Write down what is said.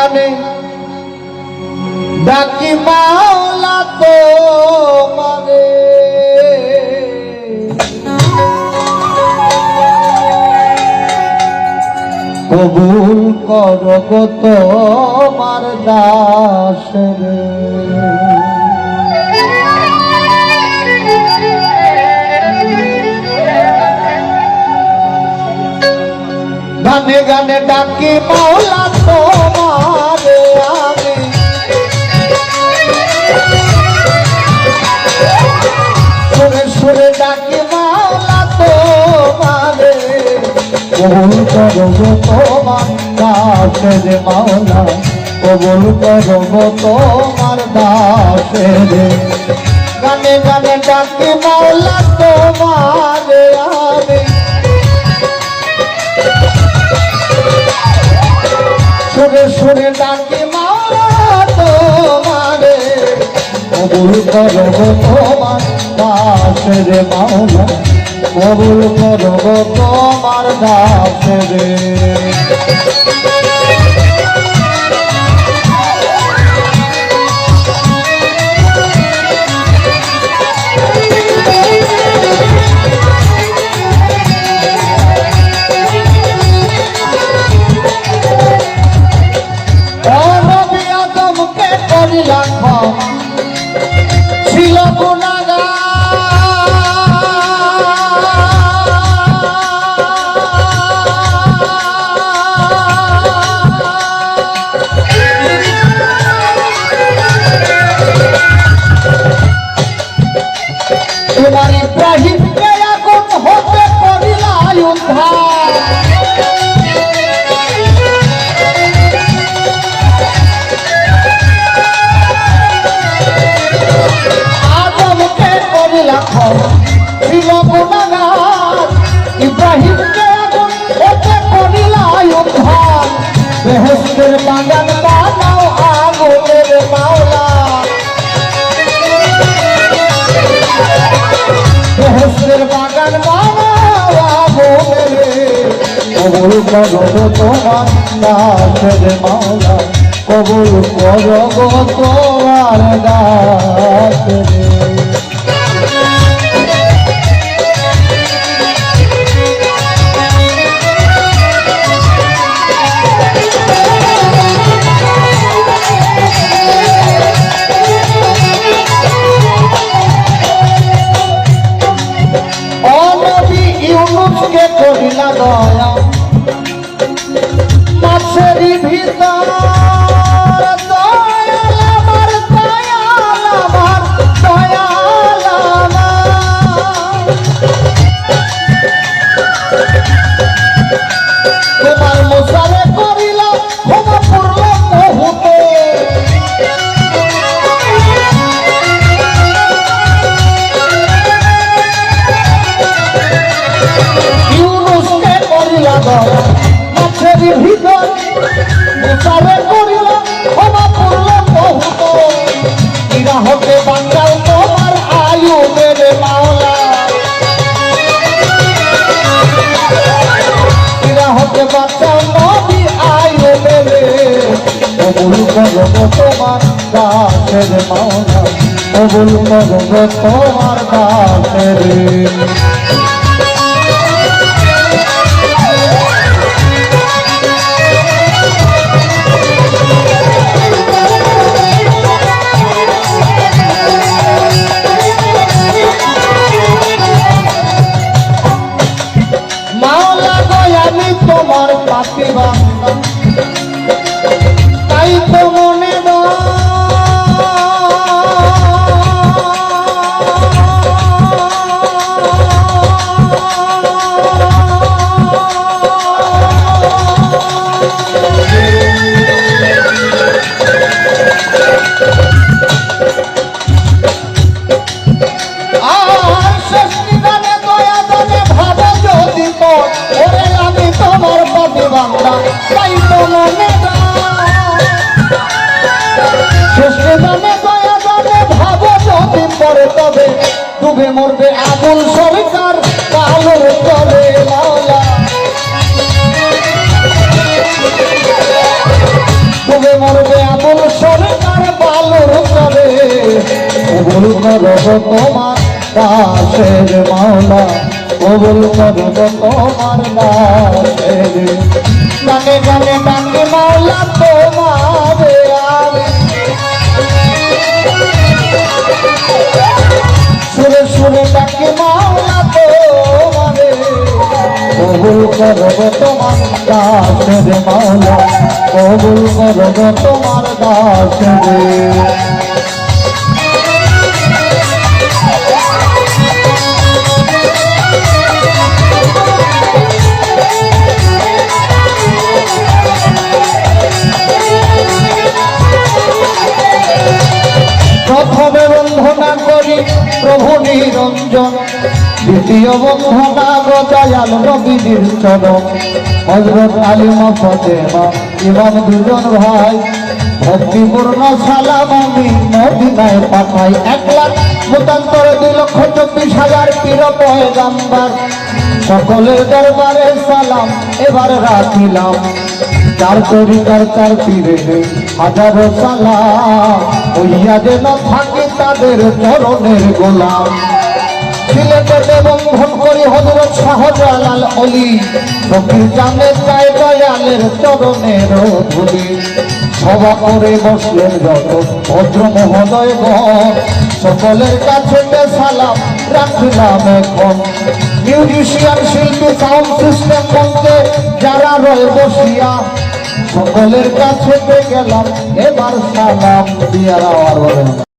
গানে ডাকি মাওলা তো মানে কবুল কর গো তোমার দাস রে। গানে গানে ডাকি মাওলা তোমার। কবুল করো গো তোমার দাসের মাওলা কবুল করো গো তোমার দাসের। গানে গানে ডাকি মাওলা, তোমারে আমি সুরে সুরে ডাকি মাওলা, তোমারে। কবুল করো গো তোমার দাসের মাওলা কবুল করব তোমার নবী তোমার করো তোমার দাসের মাওলা কবুল করো তোমার করিলা দয়া ভিতর বাঙ্গাল তোমার আয়ু মেরে মাওলা। হতে করো তোমার দাসের মাওলা। কবুল করব তোমার দাসের। পরে তবে ডুবে মরবে আগুন সরকার কালোর তবে ডুবে মরবে আবুল সরকার করে কবুল করব তোমার মাওলা কবুল করব তোমার গানে গানে ডাকে মাওলা, তোমারে সুরে সুরে ডাকে মাওলা, তোমারে। কবুল করব তোমার দাসের মাওলা, কবুল করব তোমার প্রথমে দ্বিতীয় বন্ধনা গজায়াল নবীজির চরণ। হজরত আলিমা দুজন ভাই। ভক্তিপূর্ণ সালাম আমি মদিনায় পাঠাই এক লাখ। মতান্তরে দুই লক্ষ চব্বিশ হাজার পীর পয়গাম্বার। সকলের দরবারে সালাম, এবার রাখিলাম। চার তরিকার চার পীরে হাজারো সালাম। হইয়া যেন থাকে তাদের চরণের গোলাম। সিলেটে বন্ধন করি হজরত শাহজালাল অলি। ফকির জানে চাই দয়ালের চরণের ধুলি। সভা করে বসলেন যত ভদ্র মহোদয় গণ। সকলের কাছে সালাম রাখলাম এখন। মিউজিশিয়ান শিল্পী সাউন্ড সিস্টেম মঞ্চে যারা রয়ে বসিয়া। সকলের কাছে গেলাম, এবার সালাম দিয়া আর বলেন।